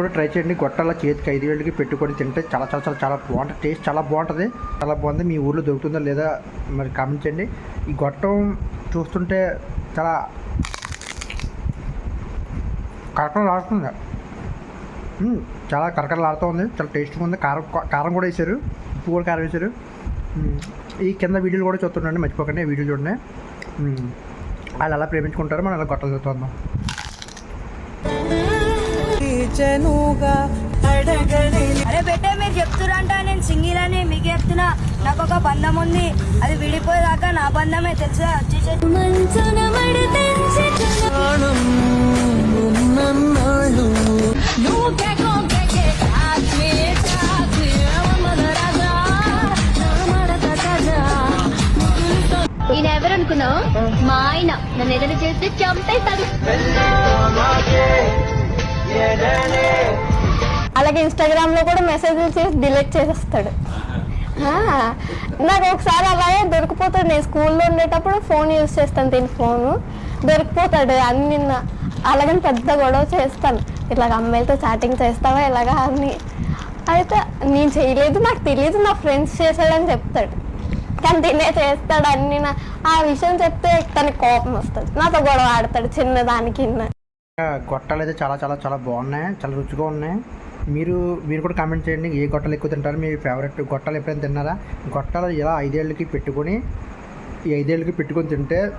కూడా ట్రై చేయండి. గొట్టాల చేతికి ఐదు వేలకి పెట్టుకొని తింటే చాలా చాలా చాలా చాలా బాగుంటుంది టేస్ట్ చాలా బాగుంటుంది. చాలా బాగుంది. మీ ఊర్లో దొరుకుతుందా లేదా మరి గమనించండి ఈ గొట్టం చూస్తుంటే చాలా కరకరలాడుతుంది. మ్మ్. చాలా కరకరలాడుతూ ఉంది. చాలా టేస్ట్గా ఉంది. కారం కారం కూడా వేశారు. ఉప్పు కూడా కారం వేశారు. ఈ కింద వీడియోలు కూడా చూస్తుండండి. మర్చిపోకండి. వీడియో చూడండి. వాళ్ళు అలా ప్రేమించుకుంటారు మనం అలా గొట్టలు చూస్తున్నాం చెనుగా అడగని అరే బెట్టే మీరు చెప్తురంట నేను సింగిల్ అని మీకు చెప్తున్నా. నాకు ఒక బంధం ఉంది. అది విడిపోయేదాకా నా బంధమే తెలుసా? ఎవరు అనుకున్నావు మా ఆయన. నన్ను ఏదైనా చేస్తే చంపేస్తాడు. అలాగే ఇన్స్టాగ్రామ్లో కూడా మెసేజ్లు చేసి డిలీట్ చేసేస్తాడు. నాకు ఒకసారి అలాగే దొరికిపోతాడు. నేను స్కూల్లో ఉండేటప్పుడు ఫోన్ యూజ్ చేస్తాను దీని ఫోను దొరికిపోతాడు. అన్ని నా- అలాగని పెద్ద గొడవ చేస్తాను. ఇలాగ అమ్మాయిలతో చాటింగ్ చేస్తావా ఇలాగా అని. అయితే నేను చేయలేదు. నాకు తెలియదు నా ఫ్రెండ్స్ చేశాడని చెప్తాడు. కానీ తినే చేస్తాడు అన్ని నా ఆ విషయం చెప్తే తనకి కోపం వస్తుంది. నాతో గొడవ ఆడతాడు చిన్నదానికి గొట్టాలు అయితే చాలా చాలా చాలా బాగున్నాయి. చాలా రుచిగా ఉన్నాయి. మీరు మీరు కూడా కామెంట్ చేయండి. ఏ గొట్టలు ఎక్కువ తింటారు? మీ ఫేవరెట్ గొట్టలు ఎప్పుడైనా తిన్నారా? గొట్టాలు ఇలా ఐదేళ్ళకి పెట్టుకొని ఈ ఐదేళ్ళకి పెట్టుకొని తింటే